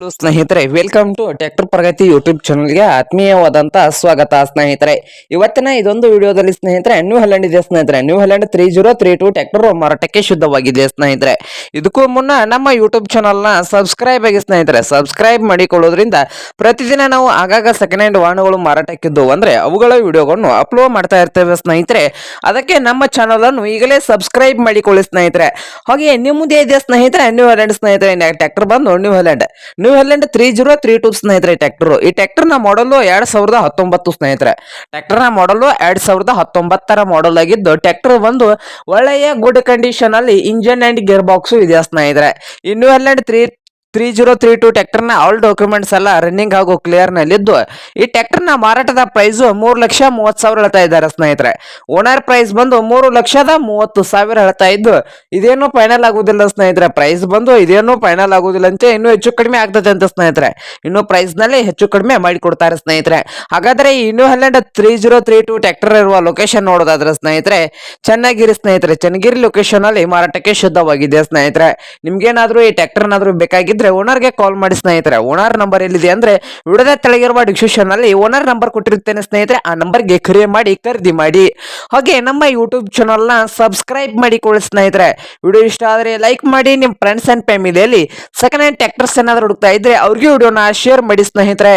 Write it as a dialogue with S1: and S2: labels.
S1: Hello ಸ್ನೇಹಿತರೆ welcome to tractor Pragati YouTube ಚಾನಲ್ಗೆ ಆತ್ಮೀಯವಾದಂತ ಸ್ವಾಗತ ಸ್ನೇಹಿತರೆ. ಇವತ್ತಿನ ಇದೊಂದು ವಿಡಿಯೋದಲ್ಲಿ ಸ್ನೇಹಿತರೆ ನ್ಯೂ ಹಲ್ಯಾಂಡ್ ಇದೆ ಸ್ನೇಹಿತರೆ. New holland three zero three two tractor ಮಾರಾಟಕ್ಕೆ ಶುದ್ಧವಾಗಿದೆ ಸ್ನೇಹಿತರೆ. ಇದಕ್ಕೂ ಮುನ್ನ ನಮ್ಮ ಯೂಟ್ಯೂಬ್ ಚಾನಲ್ನ ಸಬ್ಸ್ಕ್ರೈಬ್ ಆಗಿ ಸ್ನೇಹಿತರೆ ಸಬ್ಸ್ಕ್ರೈಬ್ ಮಾಡಿಕೊಳ್ಳೋದ್ರಿಂದ ಪ್ರತಿದಿನ ನಾವು ಆಗಾಗ ಸೆಕೆಂಡ್ ಹ್ಯಾಂಡ್ ವಾಹನಗಳು ಮಾರಾಟಕ್ಕಿದ್ದು ಅಂದ್ರೆ ಅವುಗಳ ವಿಡಿಯೋಗಳನ್ನು ಅಪ್ಲೋಡ್ ಮಾಡ್ತಾ ಇರ್ತೇವೆ ಸ್ನೇಹಿತರೆ. ಅದಕ್ಕೆ ನಮ್ಮ ಚಾನಲ್ ಅನ್ನು ಈಗಲೇ ಸಬ್ಸ್ಕ್ರೈಬ್ ಮಾಡಿಕೊಳ್ಳಿ ಸ್ನೇಹಿತರೆ. ಹಾಗೆ ನಿಮ್ಮದೇ ಇದೆ ಸ್ನೇಹಿತರೆ ನ್ಯೂ ಹಲ್ಯಾಂಡ್ ಸ್ನೇಹಿತರೆ. ಟ್ಯಾಕ್ಟರ್ ಬಂದು new holland new holland three zero three two ಸ್ನೇಹಿತರೆ ಟ್ರ್ಯಾಕ್ಟರ್ ಈ ಟ್ರ್ಯಾಕ್ಟರ್ನ ಮಾಡಲು ಎರಡ್ ಸಾವಿರದ ಹತ್ತೊಂಬತ್ತು ಸ್ನೇಹಿತರೆ. ಟ್ರ್ಯಾಕ್ಟರ್ನ ಮಾಡಲು ಎರಡ್ ಸಾವಿರದ ಹತ್ತೊಂಬತ್ತರ ಮಾಡಲ್ ಆಗಿದ್ದು ಟ್ರ್ಯಾಕ್ಟರ್ ಒಂದು ಒಳ್ಳೆಯ ಗುಡ್ ಕಂಡೀಷನ್ ಅಲ್ಲಿ ಇಂಜಿನ್ ಅಂಡ್ ಗೇರ್ ಬಾಕ್ಸ್ ಇದೆ ಸ್ನೇಹಿತರೆ. ಈ new holland three three zero three two ಟ್ಯಾಕ್ಟರ್ನ all documents ಎಲ್ಲ ರನ್ನಿಂಗ್ ಹಾಗೂ ಕ್ಲಿಯರ್ ನಲ್ಲಿದ್ದು. ಈ ಟ್ರ್ಯಾಕ್ಟರ್ನ ಮಾರಾಟದ ಪ್ರೈಸ್ ಮೂರು ಲಕ್ಷ ಮೂವತ್ತು ಸಾವಿರ ಹೇಳ್ತಾ ಇದ್ದಾರೆ ಸ್ನೇಹಿತರೆ. ಓನರ್ ಪ್ರೈಸ್ ಬಂದು ಮೂರು ಲಕ್ಷದ ಮೂವತ್ತು ಸಾವಿರ ಹೇಳ್ತಾ ಇದ್ದು, ಇದೇನು ಫೈನಲ್ ಆಗುದಿಲ್ಲ ಸ್ನೇಹಿತರೆ. ಪ್ರೈಸ್ ಬಂದು ಇದೇನು ಫೈನಲ್ ಆಗುದಿಲ್ಲ ಅಂತ ಇನ್ನೂ ಹೆಚ್ಚು ಕಡಿಮೆ ಆಗ್ತದೆ ಅಂತ ಸ್ನೇಹಿತರೆ. ಇನ್ನು ಪ್ರೈಸ್ನಲ್ಲಿ ಹೆಚ್ಚು ಕಡಿಮೆ ಮಾಡಿಕೊಡ್ತಾರೆ ಸ್ನೇಹಿತರೆ. ಹಾಗಾದ್ರೆ ಈ new holland three zero three two tractor ಇರುವ ಲೊಕೇಶನ್ ನೋಡೋದಾದ್ರೆ ಸ್ನೇಹಿತರೆ, ಚೆನ್ನಾಗಿರಿ ಸ್ನೇಹಿತರೆ, ಚನ್ನಗಿರಿ ಲೊಕೇಶನ್ ಅಲ್ಲಿ ಮಾರಾಟಕ್ಕೆ ಶುದ್ಧವಾಗಿದೆ ಸ್ನೇಹಿತರೆ. ನಿಮ್ಗೇನಾದ್ರೂ ಈ ಟ್ರ್ಯಾಕ್ಟರ್ ಏನಾದ್ರೂ ಬೇಕಾಗಿದ್ರೆ ಓನರ್ಗೆ ಕಾಲ್ ಮಾಡಿ ಸ್ನೇಹಿತರೆ. ಓನರ್ ನಂಬರ್ ಎಲ್ಲಿದೆ ಅಂದ್ರೆ ವಿಡದ ತೆಳಗಿರುವ ಡಿಸ್ಕ್ರಿಪ್ಷನ್ ಅಲ್ಲಿ ಓನರ್ ನಂಬರ್ ಕೊಟ್ಟಿರುತ್ತೇನೆ ಸ್ನೇಹಿತರೆ. ಆ ನಂಬರ್ಗೆ ಕರೆ ಮಾಡಿ ಖರೀದಿ ಮಾಡಿ. ಹಾಗೆ ನಮ್ಮ ಯೂಟ್ಯೂಬ್ ಚಾನಲ್ನ ಸಬ್ಸ್ಕ್ರೈಬ್ ಮಾಡಿಕೊಳ್ಳಿ ಸ್ನೇಹಿತರೆ. ವಿಡಿಯೋ ಇಷ್ಟ ಆದರೆ ಲೈಕ್ ಮಾಡಿ ನಿಮ್ಮ ಫ್ರೆಂಡ್ಸ್ ಅಂಡ್ ಫ್ಯಾಮಿಲಿಯಲ್ಲಿ ಸೆಕೆಂಡ್ ಹ್ಯಾಂಡ್ ಟ್ರ್ಯಾಕ್ಟರ್ಸ್ ಏನಾದ್ರು ಹುಡುಕ್ತಾ ಇದ್ರೆ ಅವ್ರಿಗೆ ವಿಡಿಯೋನ ಶೇರ್ ಮಾಡಿ ಸ್ನೇಹಿತರೆ.